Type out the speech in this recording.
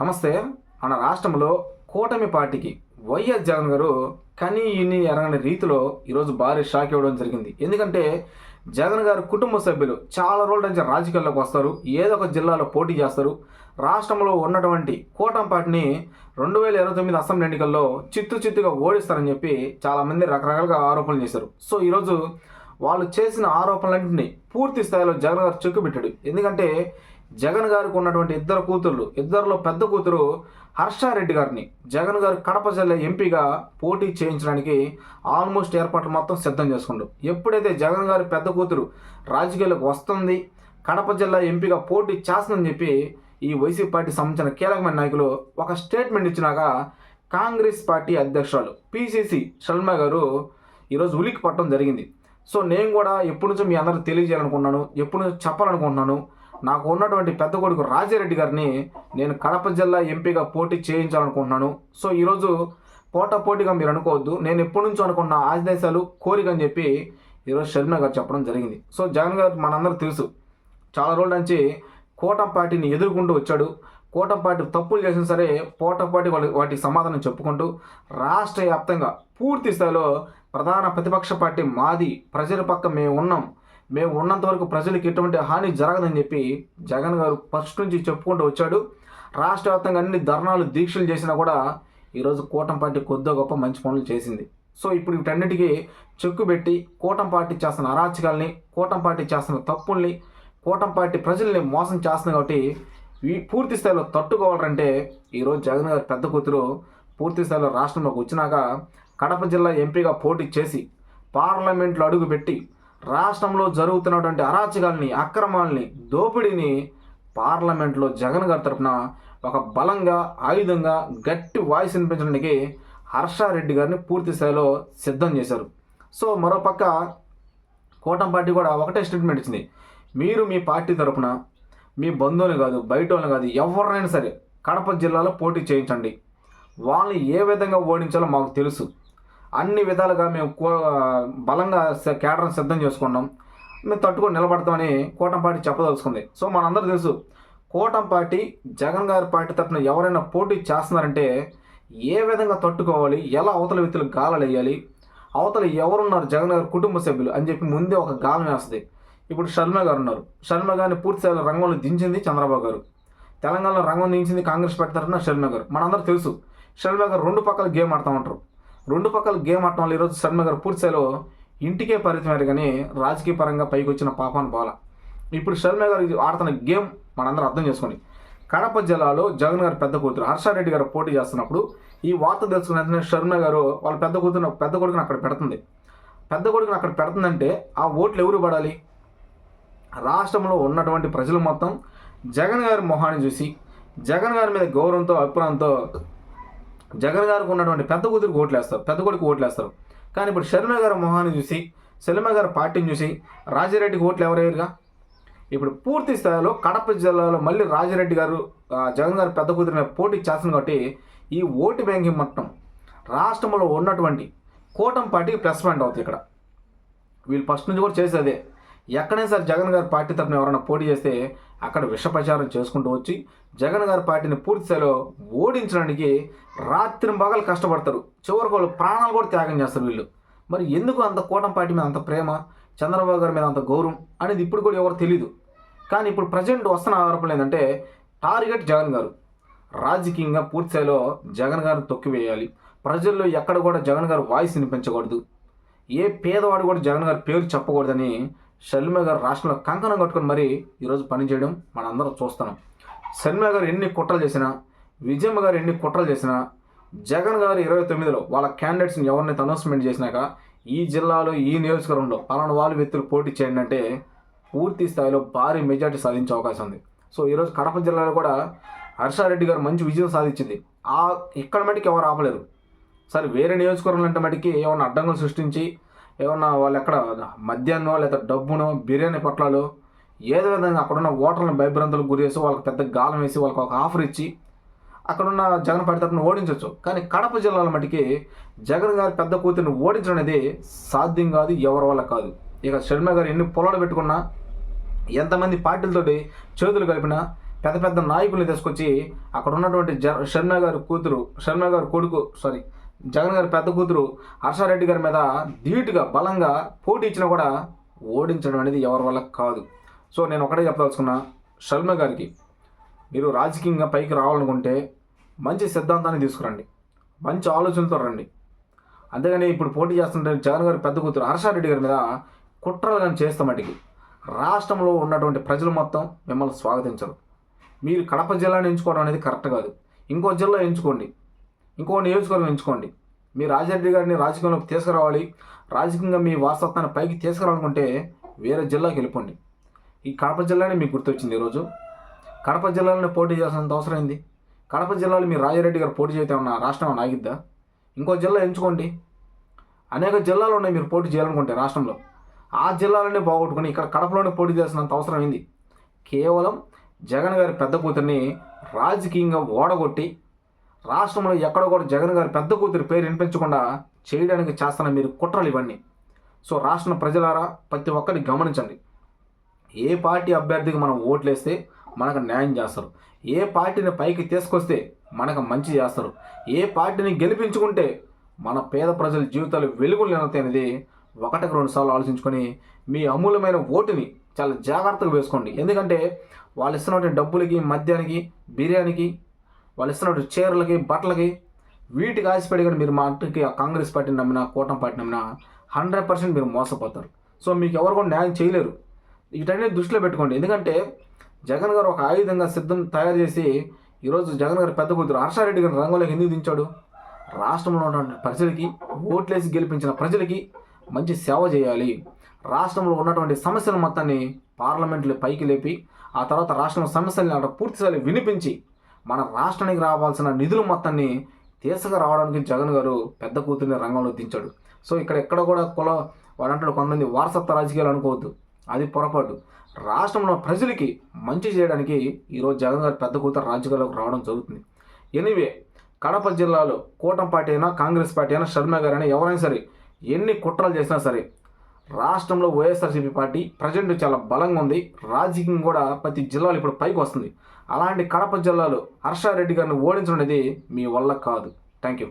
నమస్తే. మన రాష్ట్రంలో కూటమి పార్టీకి వైఎస్ జగన్ గారు కని ఇన్ని ఎరగని రీతిలో ఈరోజు భారీ షాక్ ఇవ్వడం జరిగింది. ఎందుకంటే జగన్ గారు కుటుంబ సభ్యులు చాలా రోజుల నుంచి రాజకీయాల్లోకి వస్తారు. ఏదో ఒక జిల్లాలో పోటీ చేస్తారు. రాష్ట్రంలో ఉన్నటువంటి కూటమి పార్టీని రెండు వేల ఇరవై తొమ్మిది అసెంబ్లీ ఎన్నికల్లో చిత్తు చిత్తుగా ఓడిస్తారని చెప్పి చాలామంది రకరకాలుగా ఆరోపణలు చేశారు. సో ఈరోజు వాళ్ళు చేసిన ఆరోపణలన్నింటినీ పూర్తి స్థాయిలో జగన్ గారు చెక్కుబెట్టాడు. ఎందుకంటే జగన్ గారికి ఉన్నటువంటి ఇద్దరు కూతుర్లు ఇద్దరిలో పెద్ద కూతురు హర్షారెడ్డి గారిని. జగన్ గారు కడప జిల్లా ఎంపీగా పోటీ చేయించడానికి ఆల్మోస్ట్ ఏర్పాట్లు మొత్తం సిద్ధం చేసుకుండు. ఎప్పుడైతే జగన్ గారి పెద్ద కూతురు రాజకీయాలకు వస్తుంది కడప జిల్లా ఎంపీగా పోటీ చేస్తుందని చెప్పి ఈ వైసీపీ పార్టీ సంబంధించిన కీలకమైన నాయకులు ఒక స్టేట్మెంట్ ఇచ్చినాక కాంగ్రెస్ పార్టీ అధ్యక్షురాలు పిసిసి షల్మా గారు ఈరోజు ఉలికి పట్టడం జరిగింది. సో నేను కూడా ఎప్పటి నుంచో మీ అందరికి తెలియజేయాలనుకున్నాను ఎప్పటి నుంచో చెప్పాలనుకుంటున్నాను. నాకు ఉన్నటువంటి పెద్ద కొడుకు రాజారెడ్డి గారిని నేను కడప జిల్లా ఎంపీగా పోటీ చేయించాలనుకుంటున్నాను. సో ఈరోజు పోటా పోటీగా మీరు అనుకోవద్దు. నేను ఎప్పటి నుంచో అనుకున్న ఆదేశాలు కోరిక అని చెప్పి ఈరోజు షర్మిల గారు చెప్పడం జరిగింది. సో జగన్ గారు మనందరూ తెలుసు చాలా రోజుల నుంచి కూటమి పార్టీని ఎదుర్కొంటూ వచ్చాడు. కూటమి పార్టీ తప్పులు చేసినా సరే పోటపాటి పార్టీ వాళ్ళ వాటికి సమాధానం చెప్పుకుంటూ రాష్ట్ర వ్యాప్తంగా పూర్తి స్థాయిలో ప్రధాన ప్రతిపక్ష పార్టీ మాది. ప్రజల పక్క మేము ఉన్నాం మేము ఉన్నంత వరకు ప్రజలకు ఎటువంటి హాని జరగదని చెప్పి జగన్ గారు ఫస్ట్ నుంచి చెప్పుకుంటూ వచ్చాడు. రాష్ట్ర వ్యాప్తంగా అన్ని ధర్నాలు దీక్షలు చేసినా కూడా ఈరోజు కూటమి పార్టీ కొద్దిగా గొప్ప మంచి పనులు చేసింది. సో ఇప్పుడు వీటన్నిటికీ చెక్కు పెట్టి కూటమి పార్టీ చేస్తున్న అరాచకాల్ని కూటమి పార్టీ చేస్తున్న తప్పుల్ని కూటమి పార్టీ ప్రజల్ని మోసం చేస్తుంది కాబట్టి ఈ పూర్తి స్థాయిలో తట్టుకోవాలంటే ఈరోజు జగన్ గారి పెద్ద కూతురు పూర్తి స్థాయిలో రాష్ట్రంలోకి వచ్చినాక కడప జిల్లా ఎంపీగా పోటీ చేసి పార్లమెంట్లో అడుగుపెట్టి రాష్ట్రంలో జరుగుతున్నటువంటి అరాచకాల్ని అక్రమాల్ని దోపిడీని పార్లమెంట్లో జగన్ గారి తరపున ఒక బలంగా ఆయుధంగా గట్టి వాయిస్ వినిపించడానికి హర్షారెడ్డి గారిని పూర్తి స్థాయిలో సిద్ధం చేశారు. సో మరోపక్క కూటమి పార్టీ కూడా ఒకటే స్టేట్మెంట్ ఇచ్చింది. మీరు మీ పార్టీ తరపున మీ బంధువులు కాదు బయట వాళ్ళని కాదు ఎవరినైనా సరే కడప జిల్లాలో పోటీ చేయించండి. వాళ్ళని ఏ విధంగా ఓడించాలో మాకు తెలుసు. అన్ని విధాలుగా మేము కో- బలంగా స- కేడర్ని సిద్ధం చేసుకున్నాం. మేము తట్టుకొని నిలబడతామని కూటమి పార్టీ చెప్పదలుచుకుంది. సో మనందరూ తెలుసు కూటమి పార్టీ జగన్ గారి పార్టీ తరఫున ఎవరైనా పోటీ చేస్తున్నారంటే ఏ విధంగా తట్టుకోవాలి ఎలా అవతల వ్యక్తులు గాలాలు వేయాలి అవతల ఎవరున్నారు జగన్ గారి కుటుంబ సభ్యులు అని చెప్పి ముందే ఒక గాలం వేస్తుంది. ఇప్పుడు శర్మ గారు ఉన్నారు. శర్మ గారిని పూర్తిస్థాయిలో రంగంలో దించింది చంద్రబాబు గారు. తెలంగాణలో రంగం దించింది కాంగ్రెస్ పార్టీ తరఫున శర్మ గారు. మనందరూ తెలుసు శర్మ గారు రెండు పక్కల గేమ్ ఆడుతూ ఉంటారు. రెండు పక్కల గేమ్ ఆడటం వల్ల ఈరోజు శర్మ గారు పూర్తి స్థాయిలో ఇంటికే పరిమితమయ్యారు కానీ రాజకీయ పరంగా పైకి వచ్చిన పాపాన్ని పోల ఇప్పుడు శర్మ గారు ఆడుతున్న గేమ్ మనందరం అర్థం చేసుకోండి కడప జిల్లాలో జగన్ గారు పెద్ద కూతురు హర్షారెడ్డి గారు పోటీ చేస్తున్నప్పుడు ఈ వార్త తెలుసుకున్న వెంటనే శర్మ గారు వాళ్ళ పెద్ద కూతురు పెద్ద కొడుకుని అక్కడ పెడుతుంది. పెద్ద కొడుకుని అక్కడ పెడుతుందంటే ఆ ఓట్లు ఎవరు పడాలి? రాష్ట్రంలో ఉన్నటువంటి ప్రజలు మొత్తం జగన్ గారి మొహాన్ని చూసి జగన్ గారి మీద గౌరవంతో అభిప్రాయంతో జగన్ గారికి ఉన్నటువంటి పెద్ద కూతురికి ఓట్లేస్తారు పెద్ద కొడుకు ఓట్లేస్తారు. కానీ ఇప్పుడు శర్మ గారి మొహాన్ని చూసి శర్మ గారి పార్టీని చూసి రాజిరెడ్డికి ఓట్లు ఎవరయ్యారుగా ఇప్పుడు పూర్తి స్థాయిలో కడప జిల్లాలో మళ్ళీ రాజిరెడ్డి గారు జగన్ గారి పెద్ద కూతురిని పోటీ చేస్తుంది కాబట్టి ఈ ఓటు బ్యాంకింగ్ మొత్తం రాష్ట్రంలో ఉన్నటువంటి కూటమి పార్టీకి ప్లస్ పాయింట్ అవుతుంది ఇక్కడ. వీళ్ళు ఫస్ట్ నుంచి కూడా చేసేదే ఎక్కడైనా సరే జగన్ గారి పార్టీ తరఫున ఎవరైనా పోటీ చేస్తే అక్కడ విష ప్రచారం చేసుకుంటూ వచ్చి జగన్ గారి పార్టీని పూర్తిస్థాయిలో ఓడించడానికి రాత్రి పగలు కష్టపడతారు. చివరికి వాళ్ళు ప్రాణాలు కూడా త్యాగం చేస్తారు వీళ్ళు. మరి ఎందుకు అంత కూటమి పార్టీ మీద అంత ప్రేమ చంద్రబాబు గారి మీద అంత గౌరవం అనేది ఇప్పుడు కూడా ఎవరు తెలియదు కానీ ఇప్పుడు ప్రజెంట్ వస్తున్న ఆరోపణలు ఏంటంటే టార్గెట్ జగన్ గారు. రాజకీయంగా పూర్తిస్థాయిలో జగన్ గారిని తొక్కివేయాలి. ప్రజల్లో ఎక్కడ కూడా జగన్ గారు వాయిస్ వినిపించకూడదు. ఏ పేదవాడు కూడా జగన్ గారి పేరు చెప్పకూడదని షర్మిల గారు రాష్ట్రంలో కంకణం కట్టుకొని మరీ ఈరోజు పనిచేయడం మనందరం చూస్తున్నాం. షర్మిల గారు ఎన్ని కుట్రలు చేసినా విజయమ్మ గారు ఎన్ని కుట్రలు చేసినా జగన్ గారు ఇరవై తొమ్మిదిలో వాళ్ళ క్యాండిడేట్స్ని ఎవరినైతే అనౌన్స్మెంట్ చేసినాక ఈ జిల్లాలో ఈ నియోజకవర్గంలో పలానా వాళ్ళు వ్యక్తులు పోటీ చేయండి అంటే పూర్తి స్థాయిలో భారీ మెజార్టీ సాధించే అవకాశం ఉంది. సో ఈరోజు కడప జిల్లాలో కూడా హర్షారెడ్డి గారు మంచి విజయం సాధించింది. ఆ ఇక్కడ మటుకు ఎవరు ఆపలేరు. సరే వేరే నియోజకవర్గంలో అంటే మటుకి ఏమైనా అడ్డంకులు సృష్టించి ఏమన్నా వాళ్ళు ఎక్కడ మద్యాన్నో లేదా డబ్బునో బిర్యానీ పొట్లాలు ఏదో విధంగా అక్కడున్న ఓటర్లను భయభ్రాంతులకు గురి చేసి వాళ్ళకి పెద్ద గాలం వేసి వాళ్ళకి ఒక ఆఫర్ ఇచ్చి అక్కడున్న జగన్ పార్టీ తరఫున ఓడించవచ్చు కానీ కడప జిల్లాల మటుకి జగన్ గారి పెద్ద కూతురిని ఓడించడం అనేది సాధ్యం కాదు ఎవరి వల్ల కాదు. ఇక శర్మ గారు ఎన్ని పొలాలు పెట్టుకున్నా ఎంతమంది పార్టీలతోటి చేతులు కలిపినా పెద్ద పెద్ద నాయకుల్ని తీసుకొచ్చి అక్కడ ఉన్నటువంటి జ శర్మ గారి కూతురు శర్మ గారి కొడుకు సారీ జగన్ గారి పెద్ద కూతురు హర్షారెడ్డి గారి మీద ధీటుగా బలంగా పోటీ ఇచ్చినా కూడా ఓడించడం అనేది ఎవరి వల్ల కాదు. సో నేను ఒకటే చెప్పదలుచుకున్నా షర్మ గారికి. మీరు రాజకీయంగా పైకి రావాలనుకుంటే మంచి సిద్ధాంతాన్ని తీసుకురండి. మంచి ఆలోచనలతో రండి. అంతేగాని ఇప్పుడు పోటీ చేస్తుంటే జగన్ గారి పెద్ద కూతురు హర్షారెడ్డి గారి మీద కుట్రలు కానీ చేస్తే మటుకి రాష్ట్రంలో ఉన్నటువంటి ప్రజలు మొత్తం మిమ్మల్ని స్వాగతించరు. మీరు కడప జిల్లాని ఎంచుకోవడం అనేది కరెక్ట్ కాదు. ఇంకో జిల్లా ఎంచుకోండి. ఇంకో నియోజకవర్గం ఎంచుకోండి. మీ రాజారెడ్డి గారిని రాజకీయంలోకి తీసుకురావాలి. రాజకీయంగా మీ వారసత్వాన్ని పైకి తీసుకురావాలనుకుంటే వేరే జిల్లాకి వెళ్ళిపోండి. ఈ కడప జిల్లానే మీకు గుర్తొచ్చింది ఈరోజు. కడప జిల్లాలోనే పోటీ చేయాల్సినంత అవసరం ఏంది? కడప జిల్లాలో మీ రాజారెడ్డి గారు పోటీ చేస్తే ఉన్న రాష్ట్రం ఆగిద్దా? ఇంకో జిల్లా ఎంచుకోండి. అనేక జిల్లాలు ఉన్నాయి మీరు పోటీ చేయాలనుకుంటే రాష్ట్రంలో. ఆ జిల్లాలోనే బాగొట్టుకుని ఇక్కడ కడపలోనే పోటీ చేయాల్సినంత అవసరం ఏంది? కేవలం జగన్ గారి పెద్ద కూతుర్ని రాజకీయంగా ఓడగొట్టి రాష్ట్రంలో ఎక్కడ కూడా జగన్ గారి పెద్ద కూతురి పేరు వినిపించకుండా చేయడానికి చేస్తున్న మీరు కుట్రలు ఇవన్నీ. సో రాష్ట్ర ప్రజలారా ప్రతి ఒక్కరిని గమనించండి. ఏ పార్టీ అభ్యర్థికి మనం ఓట్లేస్తే మనకు న్యాయం చేస్తారు. ఏ పార్టీని పైకి తీసుకొస్తే మనకు మంచి చేస్తారు. ఏ పార్టీని గెలిపించుకుంటే మన పేద ప్రజల జీవితాలు వెలుగులు నిలతాయి అనేది ఒకటికి రెండు సార్లు ఆలోచించుకొని మీ అమూల్యమైన ఓటుని చాలా జాగ్రత్తగా వేసుకోండి. ఎందుకంటే వాళ్ళు ఇస్తున్నటువంటి డబ్బులకి మద్యానికి బిర్యానీకి వాళ్ళు ఇస్తున్నట్టు చీరలకి బట్టలకి వీటికి ఆశపడి కానీ మీరు మాటకి అంటకి కాంగ్రెస్ పార్టీని నమ్మినా కూటమి పార్టీ నమ్మినా హండ్రెడ్ పర్సెంట్ మీరు మోసపోతారు. సో మీకు ఎవరు కూడా న్యాయం చేయలేరు. వీటన్నీ దృష్టిలో పెట్టుకోండి. ఎందుకంటే జగన్ గారు ఒక ఆయుధంగా సిద్ధం తయారు చేసి ఈరోజు జగన్ గారి పెద్ద కూతురు హర్షారెడ్డి గారిని రంగంలోకి ఎందుకు దించాడు? రాష్ట్రంలో ఉన్నటువంటి ప్రజలకి ఓట్లేసి గెలిపించిన ప్రజలకి మంచి సేవ చేయాలి. రాష్ట్రంలో ఉన్నటువంటి సమస్యల మొత్తాన్ని పార్లమెంట్లో పైకి లేపి ఆ తర్వాత రాష్ట్రం సమస్యల్ని అక్కడ పూర్తిసారి వినిపించి మన రాష్ట్రానికి రావాల్సిన నిధులు మొత్తాన్ని తీసుకురావడానికి జగన్ గారు పెద్ద కూతుర్ని రంగంలో దించాడు. సో ఇక్కడ ఎక్కడ కూడా కుల వాడంటాడు కొంతమంది వారసత్వ రాజకీయాలు అనుకోవద్దు. అది పొరపాటు. రాష్ట్రంలో ప్రజలకి మంచి చేయడానికి ఈరోజు జగన్ గారు పెద్ద కూతురు రాజకీయాలకు రావడం జరుగుతుంది. ఎనివే కడప జిల్లాలో కూటమి పార్టీ అయినా కాంగ్రెస్ పార్టీ అయినా శర్మ గారు అయినా ఎవరైనా సరే ఎన్ని కుట్రలు చేసినా సరే రాష్ట్రంలో వైఎస్ఆర్సీపీ పార్టీ ప్రజెంట్ చాలా బలంగా ఉంది. రాజకీయం కూడా ప్రతి జిల్లాలో ఇప్పుడు పైకి వస్తుంది. అలాంటి కడప జిల్లాలో హర్షారెడ్డి గారిని ఓడించడం అనేది మీ వల్ల కాదు. Thank you